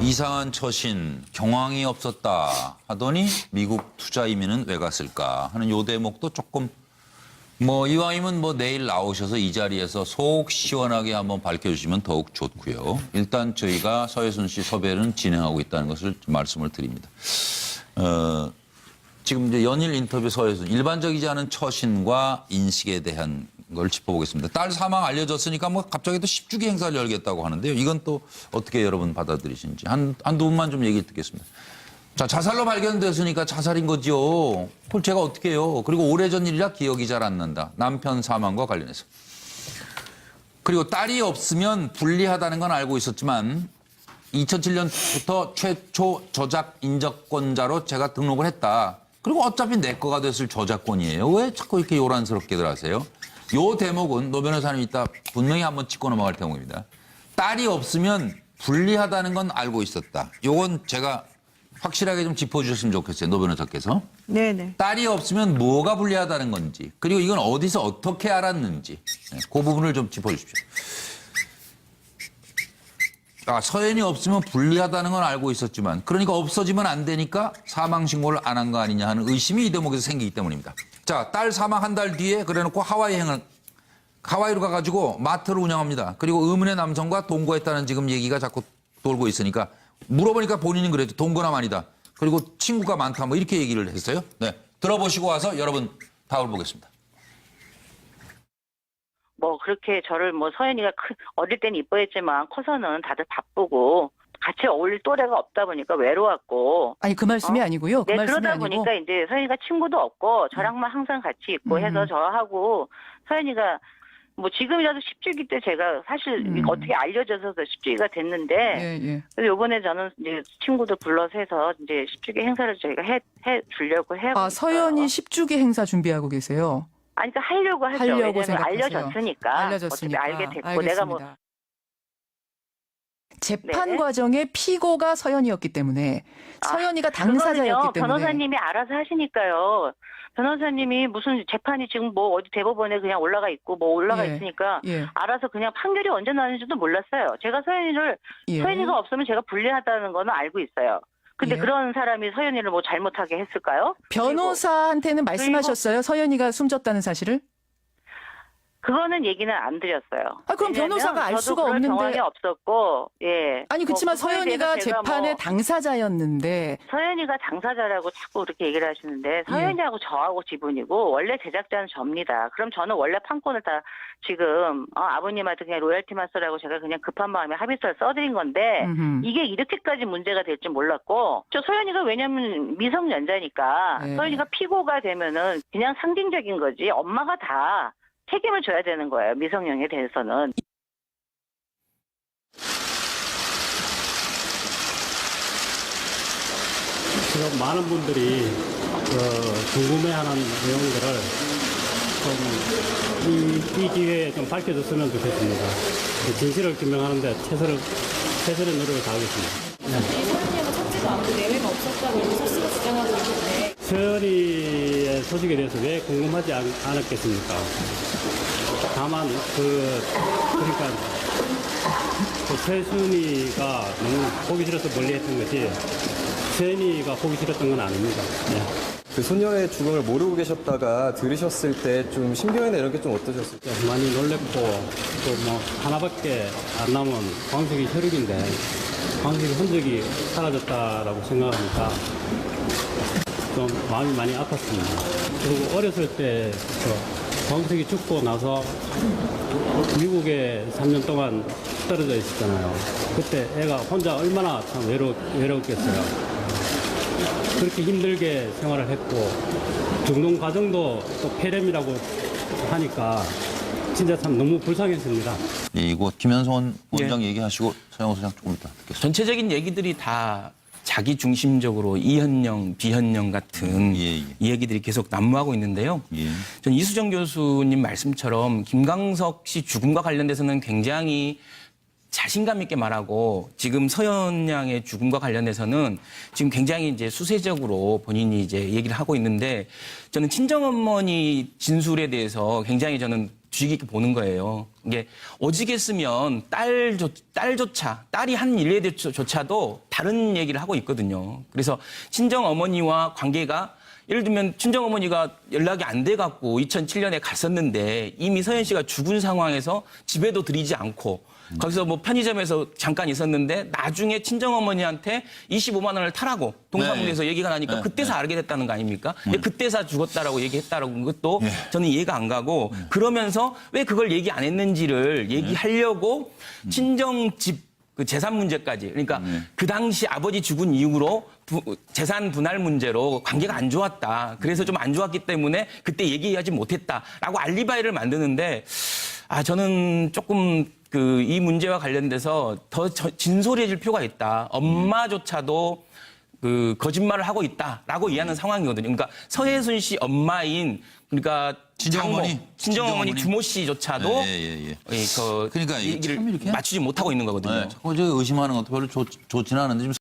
이상한 처신, 경황이 없었다 하더니 미국 투자 이민은 왜 갔을까 하는 요 대목도 조금 뭐 이왕이면 뭐 내일 나오셔서 이 자리에서 속 시원하게 한번 밝혀주시면 더욱 좋고요. 일단 저희가 서혜순 씨 섭외는 진행하고 있다는 것을 좀 말씀을 드립니다. 어, 지금 이제 연일 인터뷰 서혜순 일반적이지 않은 처신과 인식에 대한 걸 짚어보겠습니다. 딸 사망 알려졌으니까 뭐 갑자기 또 10주기 행사를 열겠다고 하는데요. 이건 또 어떻게 여러분 받아들이시는지 한, 한두 분만 좀 얘기 듣겠습니다. 자, 자살로 발견됐으니까 자살인 거지요. 그걸 제가 어떻게 해요. 그리고 오래전 일이라 기억이 잘 안 난다. 남편 사망과 관련해서. 그리고 딸이 없으면 불리하다는 건 알고 있었지만 2007년부터 최초 저작 인적권자로 제가 등록을 했다. 그리고 어차피 내 거가 됐을 저작권이에요. 왜 자꾸 이렇게 요란스럽게들 하세요? 요 대목은 노 변호사님 이따 분명히 한번 짚고 넘어갈 대목입니다. 딸이 없으면 불리하다는 건 알고 있었다. 요건 제가 확실하게 좀 짚어주셨으면 좋겠어요. 노 변호사께서. 네네. 딸이 없으면 뭐가 불리하다는 건지 그리고 이건 어디서 어떻게 알았는지 네, 그 부분을 좀 짚어주십시오. 아, 서연이 없으면 불리하다는 건 알고 있었지만 그러니까 없어지면 안 되니까 사망 신고를 안 한 거 아니냐 하는 의심이 이 대목에서 생기기 때문입니다. 자, 딸 사망 한 달 뒤에 그래놓고 하와이 행을 하와이로 가가지고 마트를 운영합니다. 그리고 의문의 남성과 동거했다는 지금 얘기가 자꾸 돌고 있으니까 물어보니까 본인은 그래도 동거남 아니다. 그리고 친구가 많다 뭐 이렇게 얘기를 했어요. 네. 들어보시고 와서 여러분 답을 보겠습니다. 뭐 그렇게 저를 뭐 서연이가 크, 어릴 때는 이뻐했지만 커서는 다들 바쁘고 같이 어울릴 또래가 없다 보니까 외로웠고 아니 그 말씀이 어? 아니고요. 그 네 말씀이 그러다 아니고 보니까 이제 서연이가 친구도 없고 저랑만 항상 같이 있고 음. 해서 저하고 서연이가 뭐 지금이라도 10주기 때 제가 사실 음. 어떻게 알려져서 10주기가 됐는데 예, 예. 그래서 요번에 저는 이제 친구들 불러서 해서 이제 10주기 행사를 저희가 해, 해 주려고 해요. 아 서연이 10주기 행사 준비하고 계세요. 아니 그러니까 하려고 하죠. 하려고 왜냐면 생각하세요. 알려졌으니까. 알려졌으니까. 어차피 알게 됐고 알겠습니다. 내가 뭐 재판 네. 과정의 피고가 서연이었기 때문에 아, 서연이가 그거는요, 당사자였기 때문에 변호사님이 알아서 하시니까요. 변호사님이 무슨 재판이 지금 뭐 어디 대법원에 그냥 올라가 있고 뭐 올라가 예. 있으니까 예, 알아서 그냥 판결이 언제 나는지도 몰랐어요. 제가 서연이를 예. 서연이가 없으면 제가 불리하다는 거는 알고 있어요. 근데 예. 그런 사람이 서연이를 뭐 잘못하게 했을까요? 변호사한테는 말씀하셨어요. 서연이가 숨졌다는 사실을? 그거는 얘기는 안 드렸어요. 아, 그럼 왜냐면 변호사가 알 저도 수가 그럴 없는데. 경황이 없었고, 예. 아니 뭐 그렇지만 그거에 서연이가 대해서 제가 재판의 뭐 당사자였는데 서연이가 당사자라고 자꾸 그렇게 얘기를 하시는데 서연이하고 저하고 지분이고 원래 제작자는 접니다. 그럼 저는 원래 판권을 다 지금 어, 아버님한테 그냥 로열티만 써라고 제가 그냥 급한 마음에 합의서를 써드린 건데 음흠. 이게 이렇게까지 문제가 될 줄 몰랐고 저 서연이가 왜냐면 미성년자니까 네. 서연이가 피고가 되면은 그냥 상징적인 거지 엄마가 다 책임을 져야 되는 거예요 미성년에 대해서는 지금 많은 분들이 그 궁금해하는 내용들을 좀 이, 이 기회에 좀 밝혀줬으면 좋겠습니다. 그 진실을 규명하는데 최선을, 최선의 노력을 다하겠습니다. 이소연님은 찾지도 않고 내외가 없었다고 이렇게 서씨가 주장하고 있는데 서연이의 소식에 대해서 왜 궁금하지 않, 않았겠습니까? 다만 그 그러니까 그 세순이가 너무 보기 싫어서 멀리했던 것이 서연이가 보기 싫었던 건 아닙니다. 네. 그 소녀의 죽음을 모르고 계셨다가 들으셨을 때 좀 신경이나 이런 게 좀 어떠셨어요? 좀 많이 놀랬고 또 뭐 하나밖에 안 남은 광석이 혈육인데 광석이 흔적이 사라졌다라고 생각하니까 좀 마음이 많이 아팠습니다. 그리고 어렸을 때그 광석이 죽고 나서 미국에 3년 동안 떨어져 있었잖아요. 그때 애가 혼자 얼마나 참 외로, 외로웠겠어요. 그렇게 힘들게 생활을 했고 중동 과정도 또 폐렴이라고 하니까 진짜 참 너무 불쌍했습니다. 예, 이거 김현성 원장 얘기하시고 서영호 소장 조금 듣겠습니다. 전체적인 얘기들이 다 자기 중심적으로 이현령, 비현령 같은 예, 예. 이야기들이 계속 난무하고 있는데요. 예. 전 이수정 교수님 말씀처럼 김광석 씨 죽음과 관련돼서는 굉장히 자신감 있게 말하고 지금 서현 양의 죽음과 관련해서는 지금 굉장히 이제 수세적으로 본인이 이제 얘기를 하고 있는데 저는 친정 어머니 진술에 대해서 굉장히 저는 주의 깊게 보는 거예요. 이게 오지겠으면 딸조, 딸조차, 딸이 한 일에조차도 다른 얘기를 하고 있거든요. 그래서 친정 어머니와 관계가 예를 들면 친정 어머니가 연락이 안 돼 갖고 2007년에 갔었는데 이미 서현 씨가 죽은 상황에서 집에도 들이지 않고 거기서 뭐 편의점에서 잠깐 있었는데 나중에 친정 어머니한테 25만 원을 타라고 동사무소에서 네. 얘기가 나니까 네, 그때서 네. 알게 됐다는 거 아닙니까? 예, 그때서 죽었다라고 얘기했다라고 것도 예. 저는 이해가 안 가고 그러면서 왜 그걸 얘기 안 했는지를 얘기하려고 친정 집그 재산 문제까지 그러니까 그 당시 아버지 죽은 이후로 부- 재산 분할 문제로 관계가 안 좋았다. 그래서 좀 안 좋았기 때문에 그때 얘기하지 못했다라고 알리바이를 만드는데 아 저는 조금 그 이 문제와 관련돼서 더 저- 진솔해질 필요가 있다. 엄마조차도 그 거짓말을 하고 있다라고 이해하는 상황이거든요. 그러니까 서혜순 씨 엄마인 그러니까 친정어머니? 장모, 친정어머니 친정어머니? 주모 씨조차도 예, 예, 예. 이그 그러니까 이게 얘기를 참 이렇게- 맞추지 못하고 있는 거거든요. 네, 자꾸 저 의심하는 것도 별로 좋, 좋지는 않은데 지금